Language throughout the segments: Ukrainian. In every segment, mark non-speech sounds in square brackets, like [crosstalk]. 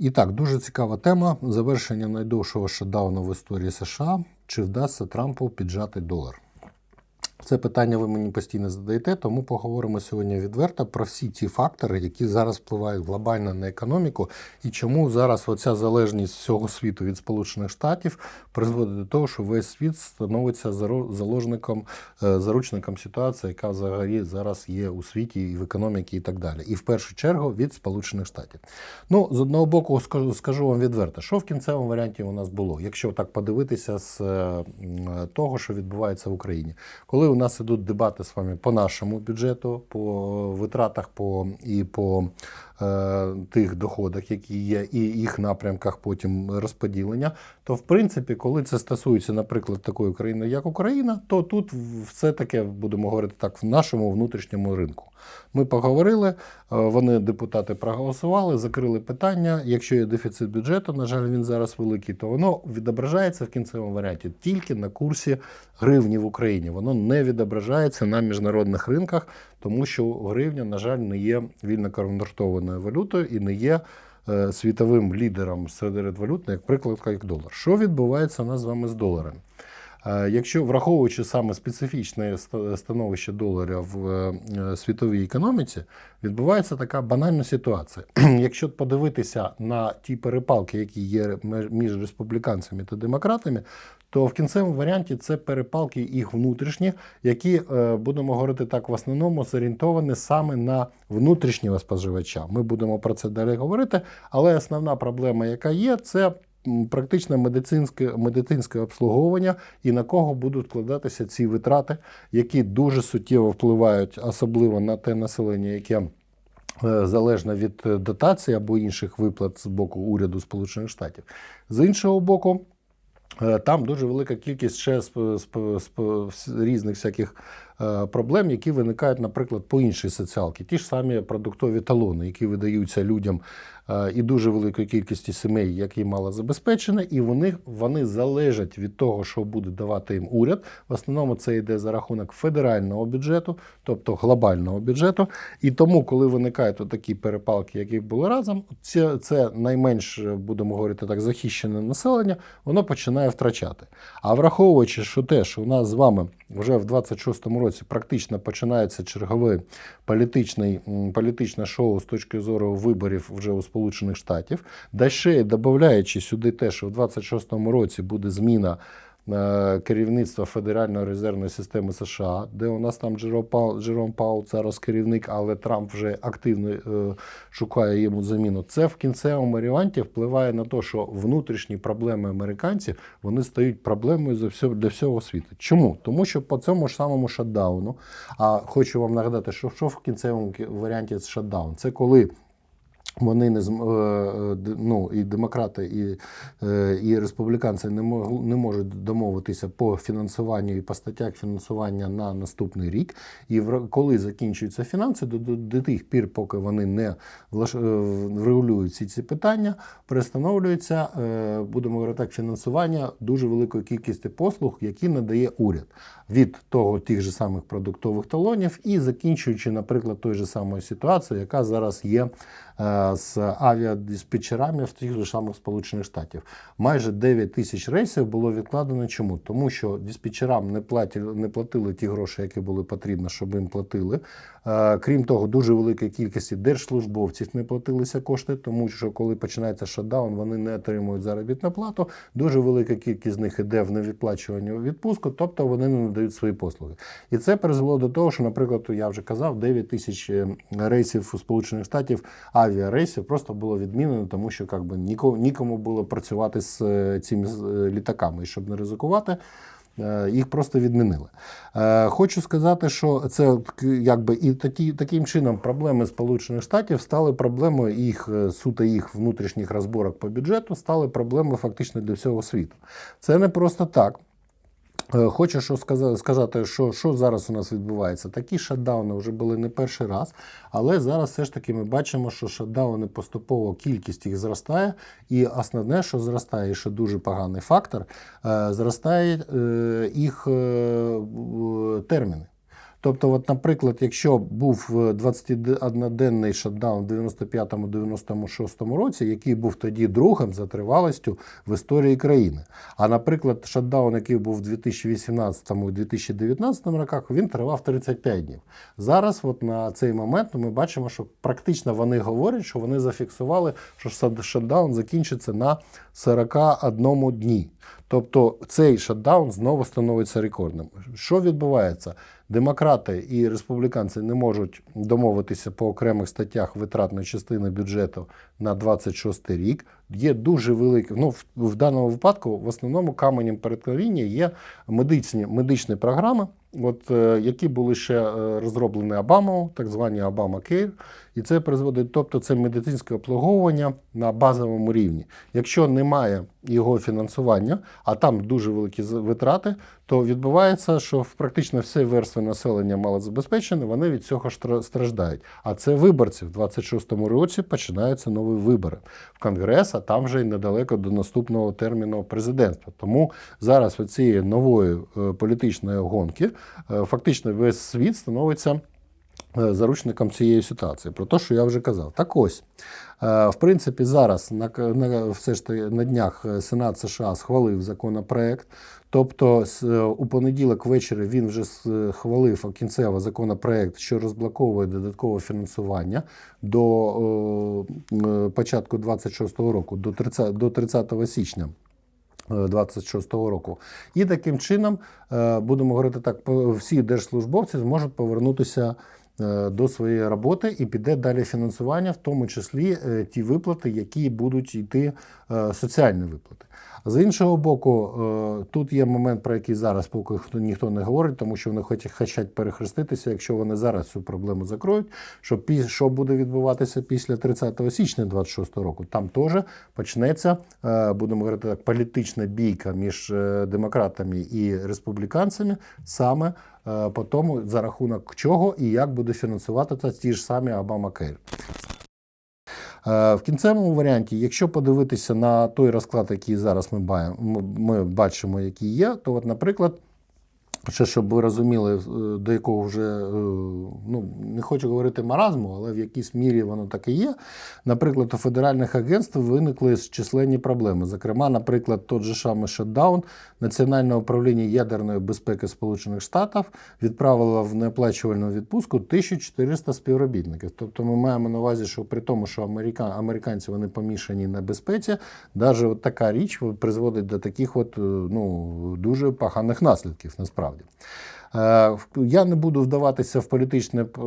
І так, дуже цікава тема завершення найдовшого шатдауну в історії США. Чи вдасться Трампу піджати долар? Це питання ви мені постійно задаєте, тому поговоримо сьогодні відверто про всі ті фактори, які зараз впливають глобально на економіку, і чому зараз оця залежність всього світу від Сполучених Штатів призводить до того, що весь світ становиться заложником, е, заручником ситуації, яка взагалі зараз є у світі і в економіці, і так далі. І в першу чергу від Сполучених Штатів. Ну, з одного боку, скажу, вам відверто, що в кінцевому варіанті у нас було, якщо так подивитися з е, того, що відбувається в Україні. Коли у нас ідуть дебати з вами по нашому бюджету, по витратах по, і по тих доходах, які є, і їх напрямках потім розподілення, то в принципі, коли це стосується, наприклад, такої країни, як Україна, то тут все таке, будемо говорити так, в нашому внутрішньому ринку. Ми поговорили, е, вони, депутати, проголосували, закрили питання. Якщо є дефіцит бюджету, на жаль, він зараз великий, то воно відображається в кінцевому варіанті тільки на курсі гривні в Україні. Воно не відображається на міжнародних ринках, тому що гривня, на жаль, не є вільно конвертованою валютою і не є е, світовим лідером серед валют, як приклад, як долар. Що відбувається у нас з вами з доларом? Е, Якщо враховуючи саме специфічне становище доларя в е, світовій економіці, відбувається така банальна ситуація. [clears throat] Якщо подивитися на ті перепалки, які є між республіканцями та демократами, то в кінцевому варіанті це перепалки їх внутрішні, які, е, будемо говорити так, в основному зорієнтовані саме на внутрішнього споживача. Ми будемо про це далі говорити, але основна проблема, яка є, це практично медицинське, медицинське обслуговування і на кого будуть вкладатися ці витрати, які дуже суттєво впливають, особливо на те населення, яке е, залежно від е, дотацій або інших виплат з боку уряду Сполучених Штатів. З іншого боку, Там дуже велика кількість ще різних всяких е, проблем, які виникають, наприклад, по іншій соціалці. Ті ж самі продуктові талони, які видаються людям е, і дуже великої кількості сімей, які мало забезпечені, і вони, вони залежать від того, що буде давати їм уряд. В основному це йде за рахунок федерального бюджету, тобто глобального бюджету. І тому, коли виникають такі перепалки, які були разом, це, це найменш, е, будемо говорити так, захищене населення, воно починає втрачати. А враховуючи, що те, що у нас з вами вже в 26-му році практично починається чергове політичне шоу з точки зору виборів вже у Сполучених Штатів, да ще додаючи сюди те, що в 26-му році буде зміна е, керівництва Федеральної резервної системи США, де у нас там Джером Пау, Джером Паул зараз керівник, але Трамп вже активно е, шукає йому заміну. Це в кінцевому варіанті впливає на те, що внутрішні проблеми американців вони стають проблемою за все, для всього світу. Чому? Тому що по цьому ж самому шатдауну, а хочу вам нагадати, що що в кінцевому кі- варіанті шатдаун? Це коли вони не е, ну, і демократи, і, е, і республіканці не, мог, не можуть домовитися по фінансуванню і по статтях фінансування на наступний рік. І коли закінчуються фінанси, до, до, до тих пір, поки вони не е, врегулюють ці, ці питання, перестановлюється, будемо говорити так, фінансування дуже великої кількості послуг, які надає уряд від того тих же самих продуктових талонів і закінчуючи, наприклад, той же самою ситуацією, яка зараз є е, з авіадиспетчерами в тих же самих Сполучених Штатів. Майже 9 тисяч рейсів було відкладено. Чому? Тому що диспетчерам не платили, не платили ті гроші, які були потрібні, щоб їм платили. Е, Крім того, дуже великій кількості держслужбовців не платилися кошти, тому що коли починається шатдаун, вони не отримують заробітну плату. Дуже велика кількість з них іде в невідплачування у відпустку, тобто вони не надають свої послуги. І це призвело до того, що, наприклад, я вже казав, 9 тисяч е, рейсів у Сполучених Штатів авіарейсів просто було відмінено, тому що як би, нікому, було працювати з е, цими е, літаками, і щоб не ризикувати. Їх просто відмінили. Хочу сказати, що це якби і такі, таким чином проблеми Сполучених Штатів стали проблемою їх суто їх внутрішніх розборок по бюджету, стали проблемою фактично для всього світу. Це не просто так. Е, Хочу що сказа- сказати, що, що зараз у нас відбувається. Такі шатдауни вже були не перший раз, але зараз все ж таки ми бачимо, що шатдауни поступово кількість їх зростає, і основне, що зростає, і що дуже поганий фактор, е, зростає е, їх терміни. Тобто, от, наприклад, якщо був е, 21-денний шатдаун в 95-96 році, який був тоді другим за тривалістю в історії країни. А наприклад, шатдаун, який був в 2018 і 2019 роках, він тривав 35 днів. Зараз, от на цей момент, ми бачимо, що практично вони говорять, що вони зафіксували, що шат- шатдаун закінчиться на 41 дні. Тобто цей шатдаун знову становиться рекордним. Що відбувається? Демократи і республіканці не можуть домовитися по окремих статтях витратної частини бюджету на 26 рік. Є дуже велике. Ну, в, в даному випадку в основному каменем перетворіння є медичні, медичні програми, от, е, які були ще е, розроблені Обамою, так звані Обама Кейр. І це призводить, тобто це медицинське обслуговування на базовому рівні. Якщо немає його фінансування, а там дуже великі витрати, то відбувається, що практично всі верстви населення малозабезпечені, вони від цього страждають. А це виборці в 26-му році починаються нові вибори в Конгрес, а там вже й недалеко до наступного терміну президентства. Тому зараз оцієї нової е, політичної гонки е, фактично весь світ становиться заручником цієї ситуації. Про те, що я вже казав. Так ось, е, в принципі, зараз на, на, все ж таки на днях е, Сенат США схвалив законопроект. Тобто е, у понеділок ввечері він вже схвалив кінцево законопроект, що розблоковує додаткове фінансування до е, е, початку 26-го року, до 30, до 30 січня. 26-го року. І таким чином, е, будемо говорити так, всі держслужбовці зможуть повернутися е, до своєї роботи і піде далі фінансування, в тому числі е, ті виплати, які будуть йти е, соціальні виплати. З іншого боку, е, тут є момент, про який зараз поки хто ніхто не говорить, тому що вони хоч- хочуть перехреститися, якщо вони зараз цю проблему закроють. Що, що буде відбуватися після 30 січня 26 року? Там теж почнеться, е, будемо говорити так, політична бійка між е, демократами і республіканцями саме е, по тому, за рахунок чого і як буде фінансувати ті ж самі Обама Кейр. Е, В кінцевому варіанті, якщо подивитися на той розклад, який зараз ми бачимо, який є, то, от, наприклад, ще щоб ви розуміли, е, до якого вже е, ну не хочу говорити маразму, але в якійсь мірі воно так і є. Наприклад, у федеральних агентств виникли численні проблеми. Зокрема, наприклад, тот же самий шатдаун Національне управління ядерної безпеки Сполучених Штатів відправило в неоплачувальну відпустку 1400 співробітників. Тобто, ми маємо на увазі, що при тому, що америка... американці вони помішані на безпеці, навіть от така річ призводить до таких от е, ну дуже поганих наслідків насправді. Е, Я не буду вдаватися в політичні е,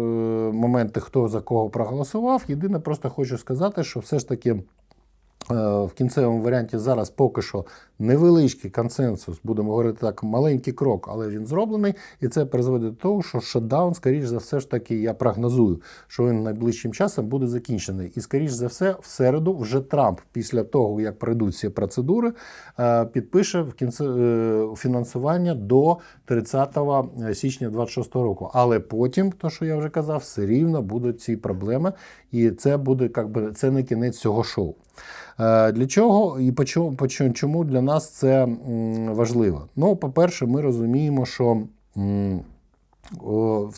моменти, хто за кого проголосував. Єдине, просто хочу сказати, що все ж таки в кінцевому варіанті зараз поки що невеличкий консенсус, будемо говорити так, маленький крок, але він зроблений, і це призводить до того, що шатдаун, скоріш за все ж таки, я прогнозую, що він найближчим часом буде закінчений. І, скоріш за все, в середу вже Трамп, після того, як пройдуть ці процедури, е, підпише в кінце е, фінансування до 30 січня 26 року. Але потім, то що я вже казав, все рівно будуть ці проблеми, і це буде як би це не кінець цього шоу. Е, Для чого і чому, для нас це важливо? Ну, по-перше, ми розуміємо, що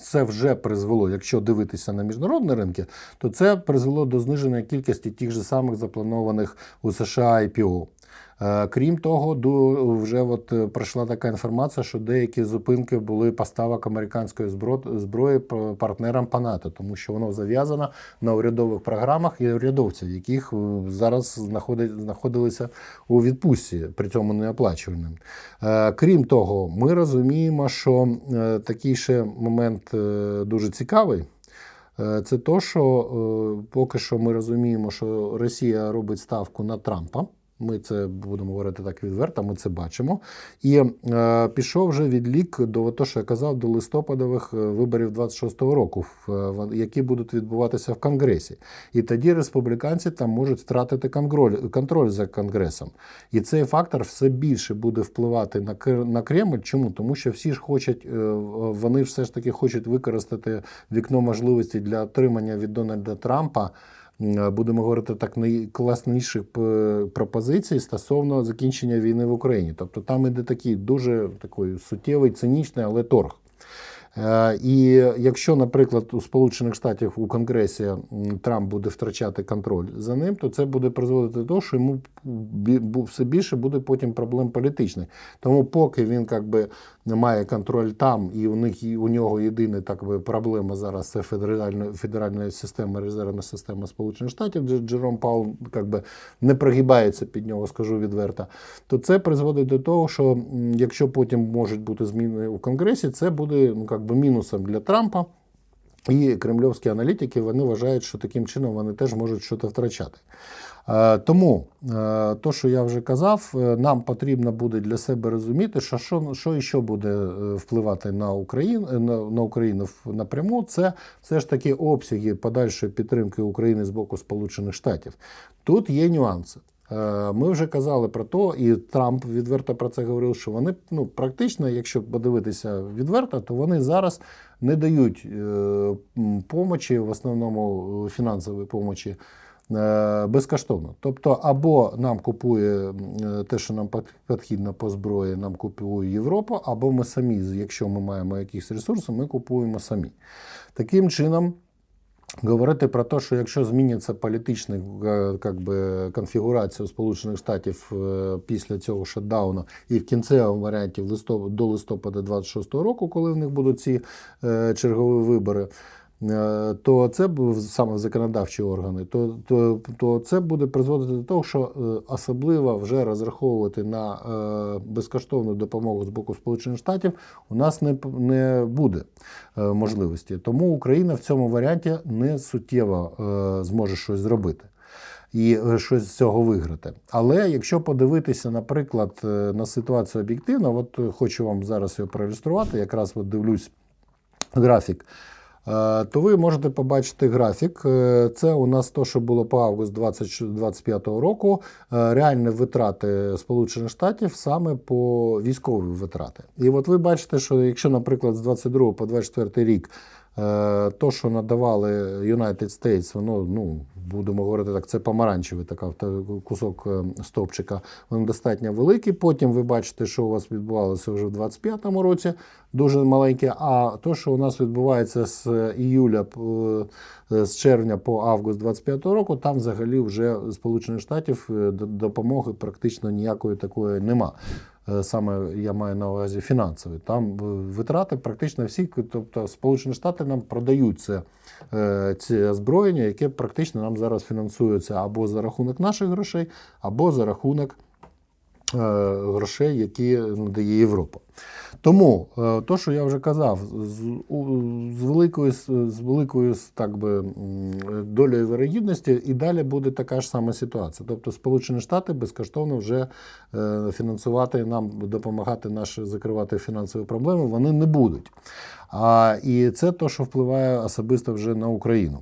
це вже призвело, якщо дивитися на міжнародні ринки, то це призвело до зниження кількості тих же самих запланованих у США IPO. Е, Крім того, вже от е, пройшла така інформація, що деякі зупинки були поставок американської збро- зброї партнерам по НАТО, тому що воно зав'язано на урядових програмах і урядовців, яких е, зараз знаходилися у відпустці, при цьому неоплачуваним. Крім того, ми розуміємо, що такий ще момент дуже цікавий. Це то, що поки що ми розуміємо, що Росія робить ставку на Трампа. Ми це будемо говорити так відверто, ми це бачимо. І е, пішов вже відлік до того, що я казав, до листопадових е, виборів 26-го року, е, які будуть відбуватися в Конгресі. І тоді республіканці там можуть втратити контроль, за Конгресом. І цей фактор все більше буде впливати на, на Кремль. Чому? Тому що всі ж хочуть, е, вони все ж таки хочуть використати вікно можливості для отримання від Дональда Трампа. М, Будемо говорити так, найкласніших пропозицій стосовно закінчення війни в Україні. Тобто там іде такий дуже такий суттєвий, цинічний, але торг. Е, І якщо, наприклад, у Сполучених Штатів у Конгресі Трамп буде втрачати контроль за ним, то це буде призводити до того, що йому все більше буде потім проблем політичних. Тому поки він як би, не має контроль там, і у них у нього єдина так би, проблема зараз це федеральна, федеральна система, резервна система Сполучених Штатів, де Джером Паул як би, не прогибається під нього, скажу відверто, то це призводить до того, що якщо потім можуть бути зміни у Конгресі, це буде ну, як би, мінусом для Трампа. І кремльовські аналітики вони вважають, що таким чином вони теж можуть щось втрачати. Е, Тому, е, то, що я вже казав, е, нам потрібно буде для себе розуміти, що що, що іще буде е, впливати на Україну, на, на Україну напряму, це все ж таки обсяги подальшої підтримки України з боку Сполучених Штатів. Тут є нюанси. Е, Ми вже казали про те, і Трамп відверто про це говорив, що вони ну, практично, якщо подивитися відверто, то вони зараз не дають е, помочі, в основному е, фінансової помочі. Безкоштовно. Тобто, або нам купує те, що нам пот- потрібно по зброї, нам купує Європа, або ми самі, якщо ми маємо якісь ресурси, ми купуємо самі. Таким чином, Говорити про те, що якщо зміниться політична е, как би, конфігурація Сполучених Штатів е, після цього шатдауну і в кінцевому варіанті в листопад, до листопада 26-го року, коли в них будуть ці е, чергові вибори, е, то це саме законодавчі органи, то, то, то це буде призводити до того, що е, особливо вже розраховувати на е, безкоштовну допомогу з боку Сполучених Штатів у нас не, не буде е, можливості. Тому Україна в цьому варіанті не суттєво е, зможе щось зробити. І е, щось з цього виграти. Але якщо подивитися, наприклад, е, на ситуацію об'єктивно, от е, хочу вам зараз його проілюструвати, якраз от дивлюсь графік. Е, То ви можете побачити графік. Е, Це у нас то, що було по август 2025 року. е, Реальні витрати Сполучених Штатів саме по військові витрати. І от ви бачите, що якщо, наприклад, з 22 по 24 рік то, що надавали United States, воно, ну, будемо говорити так, це помаранчевий така, кусок е, стовпчика, він достатньо великий. Потім ви бачите, що у вас відбувалося вже в 25-му році, дуже маленьке. А то, що у нас відбувається з іюля, е, з червня по август 25-го року, там взагалі вже Сполучених Штатів е, допомоги практично ніякої такої нема. Е, Саме я маю на увазі фінансові. Там витрати практично всі, тобто Сполучені Штати нам продають це, це озброєння, яке практично нам зараз фінансується або за рахунок наших грошей, або за рахунок грошей, які надає Європа. Тому, е, то, що я вже казав, з, з великою, з великою так би, долею вирогідності і далі буде така ж сама ситуація. Тобто Сполучені Штати безкоштовно вже е, фінансувати нам, допомагати наші закривати фінансові проблеми, вони не будуть. А, і це то, що впливає особисто вже на Україну.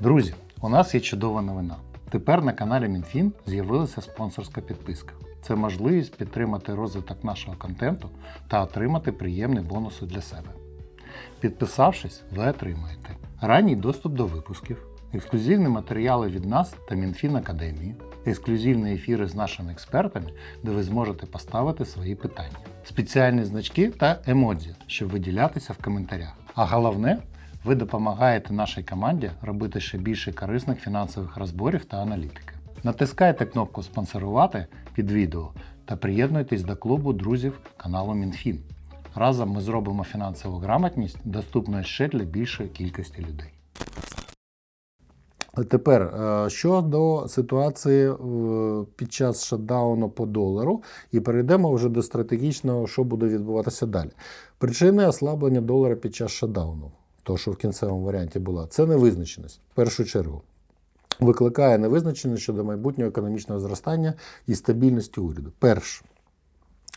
Друзі, у нас є чудова новина. Тепер на каналі МінФін з'явилася спонсорська підписка. Це можливість підтримати розвиток нашого контенту та отримати приємні бонуси для себе. Підписавшись, ви отримаєте ранній доступ до випусків, ексклюзивні матеріали від нас та Мінфін Академії, ексклюзивні ефіри з нашими експертами, де ви зможете поставити свої питання, спеціальні значки та емодзі, щоб виділятися в коментарях. А головне, ви допомагаєте нашій команді робити ще більше корисних фінансових розборів та аналітики. Натискайте кнопку Спонсорувати під відео та приєднуйтесь до клубу друзів каналу МінФін. Разом ми зробимо фінансову грамотність доступною ще для більшої кількості людей. Тепер е, щодо ситуації е, під час шатдауну по долару, і перейдемо вже до стратегічного, що буде відбуватися далі. Причини ослаблення долара під час шатдауну, то що в кінцевому варіанті була, це невизначеність в першу чергу. Викликає невизначеність щодо майбутнього економічного зростання і стабільності уряду. Перше.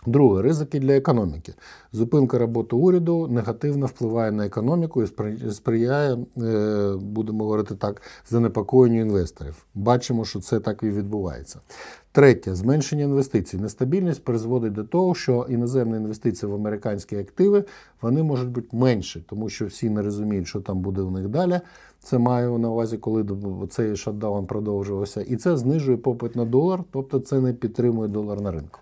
Друге, ризики для економіки. Зупинка роботи уряду негативно впливає на економіку і сприяє, е, будемо говорити так, занепокоєнню інвесторів. Бачимо, що це так і відбувається. Третє, зменшення інвестицій. Нестабільність призводить до того, що іноземні інвестиції в американські активи вони можуть бути менші, тому що всі не розуміють, що там буде в них далі. Це маю на увазі, коли цей шатдаун продовжувався. І це знижує попит на долар, тобто це не підтримує долар на ринку.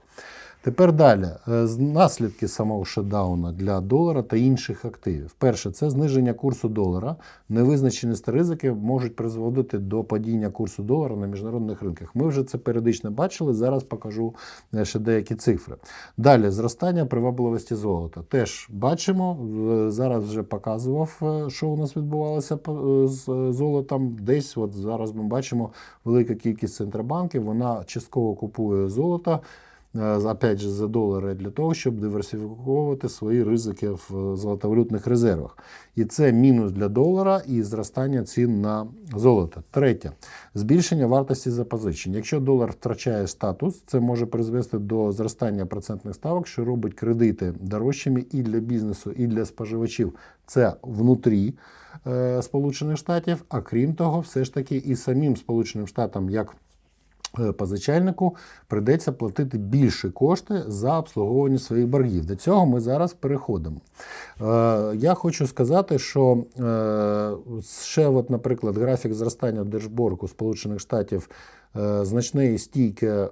Тепер далі. Е, Наслідки самого шатдауна для долара та інших активів. Перше, це зниження курсу долара. Невизначеність та ризики можуть призводити до падіння курсу долара на міжнародних ринках. Ми вже це періодично бачили. Зараз покажу е, ще деякі цифри. Далі зростання привабливості золота. Теж бачимо. Зараз вже показував, е, що у нас відбувалося з золотом. Десь от зараз ми бачимо велика кількість центробанків. Вона частково купує золото. Е, Опять же, за долари для того, щоб диверсифіковувати свої ризики в е, золотовалютних резервах. І це мінус для долара і зростання цін на золото. Третє збільшення вартості запозичень. Якщо долар втрачає статус, це може призвести до зростання процентних ставок, що робить кредити дорожчими і для бізнесу, і для споживачів. Це внутрі е, Сполучених Штатів. А крім того, все ж таки і самим Сполученим Штатам як позичальнику прийдеться платити більші кошти за обслуговування своїх боргів. До цього ми зараз переходимо. Е, Я хочу сказати, що е, ще, от, наприклад, графік зростання держборгу Сполучених Штатів е, значне і стійке е,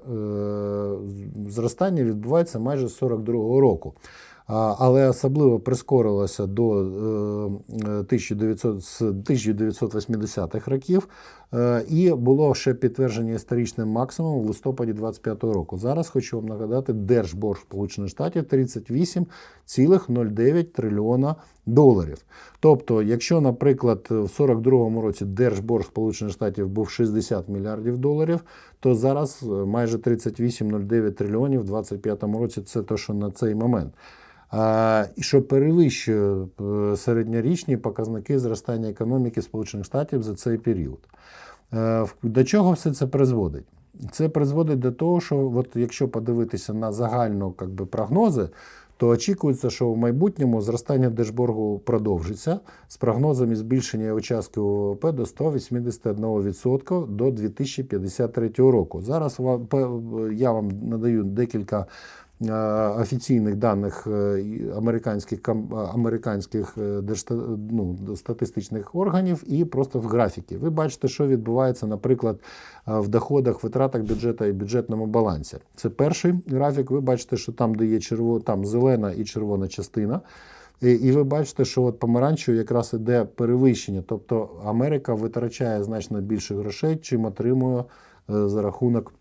зростання відбувається майже з 42-го року. Але особливо прискорилося до е, 1900, з 1980-х років, е, і було ще підтвердження історичним максимумом в листопаді 25-го року. Зараз хочу вам нагадати, держборг Сполучених Штатів 38,09 трильйона доларів. Тобто, якщо, наприклад, в 42-му році держборг Сполучених Штатів був 60 мільярдів доларів, то зараз е, майже 38,09 трильйонів в 25-му році це те, що на цей момент. І що перевищує е, середньорічні показники зростання економіки Сполучених Штатів за цей період. Е, До чого все це призводить? Це призводить до того, що от якщо подивитися на загальну как би, прогнози, то очікується, що в майбутньому зростання держборгу продовжиться з прогнозами збільшення його частки ВВП до 181% до 2053 року. Зараз я вам надаю декілька офіційних даних е, американських, е, американських е, ну, статистичних органів і просто в графіки. Ви бачите, що відбувається, наприклад, е, в доходах, витратах бюджету і бюджетному балансі. Це перший графік. Ви бачите, що там, де є черво, там зелена і червона частина. І, і ви бачите, що от помаранчево якраз іде перевищення. Тобто Америка витрачає значно більше грошей, чим отримує е, за рахунок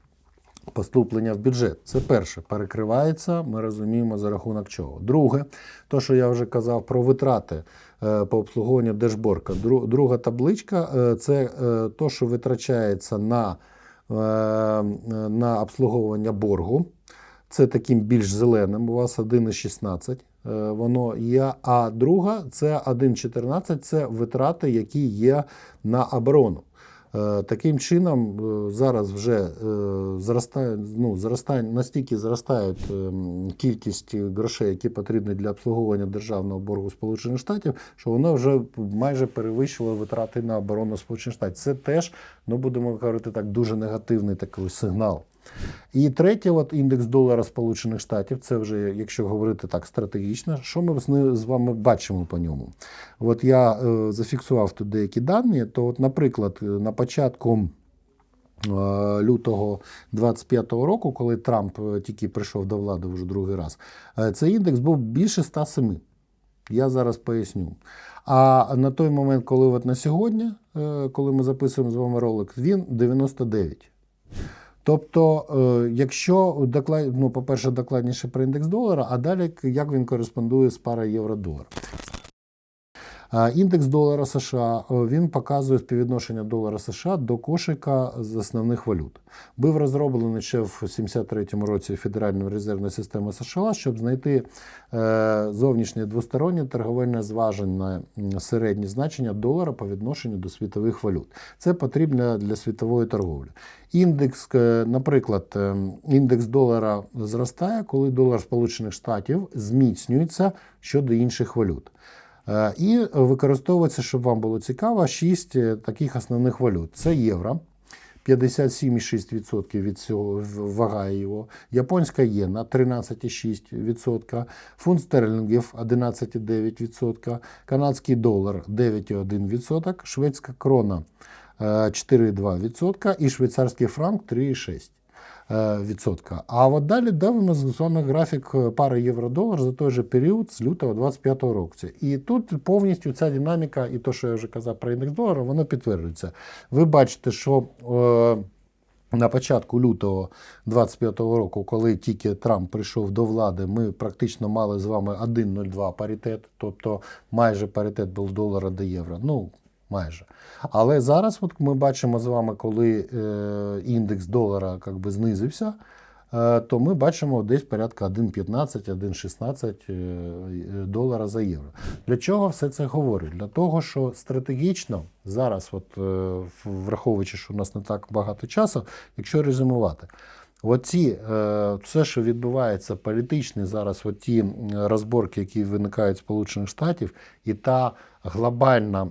поступлення в бюджет. Це перше, перекривається, ми розуміємо за рахунок чого. Друге, то, що я вже казав про витрати е, по обслуговуванню держборка. Дру- Друга табличка е, це е, то, що витрачається на, на обслуговування боргу. Це таким більш зеленим. У вас 1,16 е, воно є. А друга це 1,14 це витрати, які є на оборону. Е, Таким чином, е, зараз вже е, зростає, ну, зростає, настільки зростають ем, кількість грошей, які потрібні для обслуговування державного боргу Сполучених Штатів, що воно вже майже перевищило витрати на оборону Сполучених Штатів. Це теж, ну будемо говорити так, дуже негативний такий сигнал. І третє, от індекс долара Сполучених Штатів, це вже, якщо говорити так стратегічно, що ми з вами бачимо по ньому? От я е, зафіксував тут деякі дані, то, от, наприклад, е, на початку е, лютого 25-го року, коли Трамп е, тільки прийшов до влади вже другий раз, цей індекс був більше 107. Я зараз поясню. А на той момент, коли от на сьогодні, коли ми записуємо з вами ролик, він 99. Тобто, е, якщо доклад, ну, по-перше, докладніше про індекс долара, а далі як він кореспондує з парою євро-долар. Індекс долара США він показує співвідношення долара США до кошика з основних валют. Був розроблений ще в 73-му році Федеральною резервною системою США, щоб знайти е, зовнішнє двостороннє торговельне зваження середнє значення долара по відношенню до світових валют. Це потрібно для світової торговлі. Індекс, е, наприклад, е, індекс долара зростає, коли долар Сполучених Штатів зміцнюється щодо інших валют. Е, І використовується, щоб вам було цікаво, шість е, таких основних валют: це євро. 57,6% від цього в- вага його, японська єна 13,6%, фунт стерлінгів 11,9%, канадський долар 9,1%, шведська крона е, 4,2% і швейцарський франк 3,6%. Е, відсотка. А от далі дивимося з вами графік е, пари євро-долар за той же період з лютого 25 року. І тут повністю ця динаміка, і то, що я вже казав про індекс долара, воно підтверджується. Ви бачите, що е, на початку лютого 25-го року, коли тільки Трамп прийшов до влади, ми практично мали з вами 1,02 паритет, тобто майже паритет був долара до євро. Ну, майже. Але зараз от ми бачимо з вами, коли е, індекс долара как би, знизився, е, то ми бачимо десь порядка 1,15, 1,16 е, е, долара за євро. Для чого все це говорить? Для того, що стратегічно зараз, от, е, враховуючи, що у нас не так багато часу, якщо резюмувати, Оці, е, все, що відбувається політичні зараз, оті розборки, які виникають в Сполучених Штатів, і та глобальна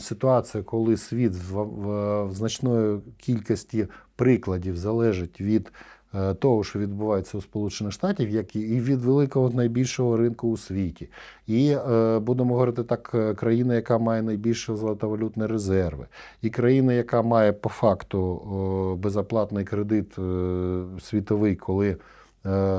ситуація, коли світ в, значної кількості прикладів залежить від е, того, що відбувається у Сполучених Штатів, як і від великого найбільшого ринку у світі. І е, будемо говорити так, е, країна, яка має найбільше золотовалютні резерви, і країна, яка має по факту безоплатний кредит світовий, коли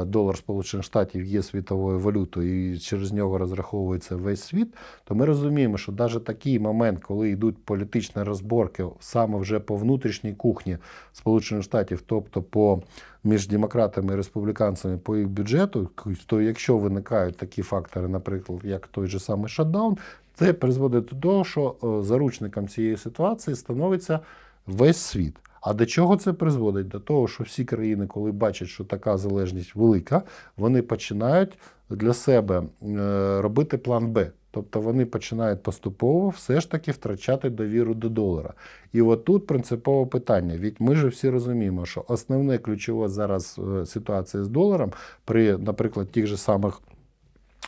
долар Сполучених Штатів є світовою валютою і через нього розраховується весь світ, то ми розуміємо, що навіть такий момент, коли йдуть політичні розборки саме вже по внутрішній кухні Сполучених Штатів, тобто по між демократами і республіканцями по їх бюджету, то якщо виникають такі фактори, наприклад, як той же самий шатдаун, це призводить до того, що е, заручником цієї ситуації становиться весь світ. А до чого це призводить? До того, що всі країни, коли бачать, що така залежність велика, вони починають для себе е, робити план Б. Тобто вони починають поступово все ж таки втрачати довіру до долара. І от тут принципове питання. Від ми ж всі розуміємо, що основне ключове зараз е, ситуація з доларом при, наприклад, тих же самих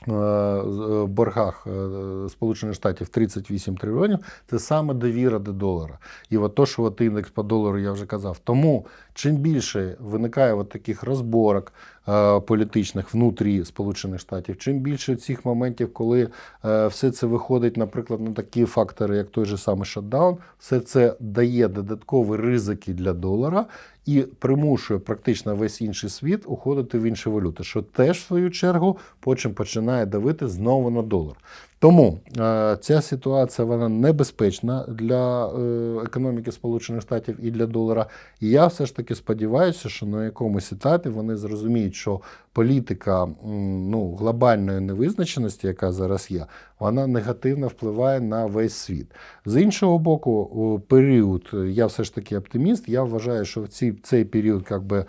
боргах е, Сполучених Штатів 38 трильйонів, це саме довіра до долара. І от то, що от індекс по долару я вже казав. Тому чим більше виникає от таких розборок е, політичних внутрі Сполучених Штатів, чим більше цих моментів, коли е, все це виходить, наприклад, на такі фактори, як той же самий шатдаун, все це дає додаткові ризики для долара і примушує практично весь інший світ уходити в інші валюти, що теж в свою чергу потім починає давити знову на долар. Тому е, ця ситуація вона небезпечна для е, економіки Сполучених Штатів і для долара. І я все ж таки сподіваюся, що на якомусь етапі вони зрозуміють, що політика ну, глобальної невизначеності, яка зараз є, вона негативно впливає на весь світ. З іншого боку, період, я все ж таки оптиміст. Я вважаю, що в цій, цей період як би, е,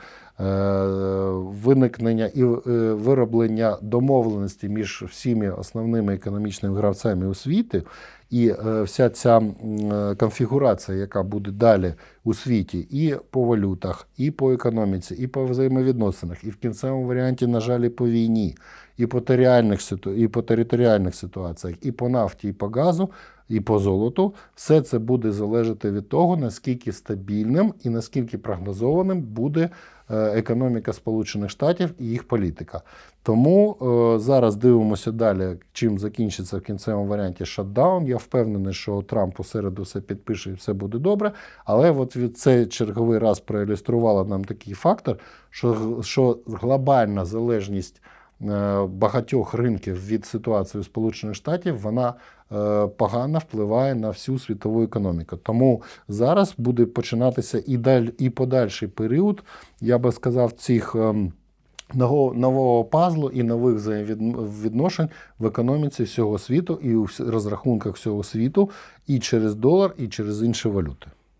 виникнення і е, вироблення домовленості між всіми основними економічними гравцями у світі, і е, вся ця е, конфігурація, яка буде далі у світі, і по валютах, і по економіці, і по взаємовідносинах, і в кінцевому варіанті, на жаль, і по війні, і по територіальних, і по територіальних ситуаціях, і по нафті, і по газу, і по золоту, все це буде залежати від того, наскільки стабільним і наскільки прогнозованим буде е, економіка Сполучених Штатів і їх політика. Тому е, зараз дивимося далі, чим закінчиться в кінцевому варіанті шатдаун. Я впевнений, що Трамп у середу все підпише і все буде добре. Але от від це черговий раз проілюструвало нам такий фактор, що, що глобальна залежність багатьох ринків від ситуації Сполучених Штатів вона е, погано впливає на всю світову економіку. Тому зараз буде починатися і даль, і подальший період, я би сказав, цих. Нового, нового пазлу і нових взаємовідношень в економіці всього світу і у розрахунках всього світу і через долар, і через інші валюти.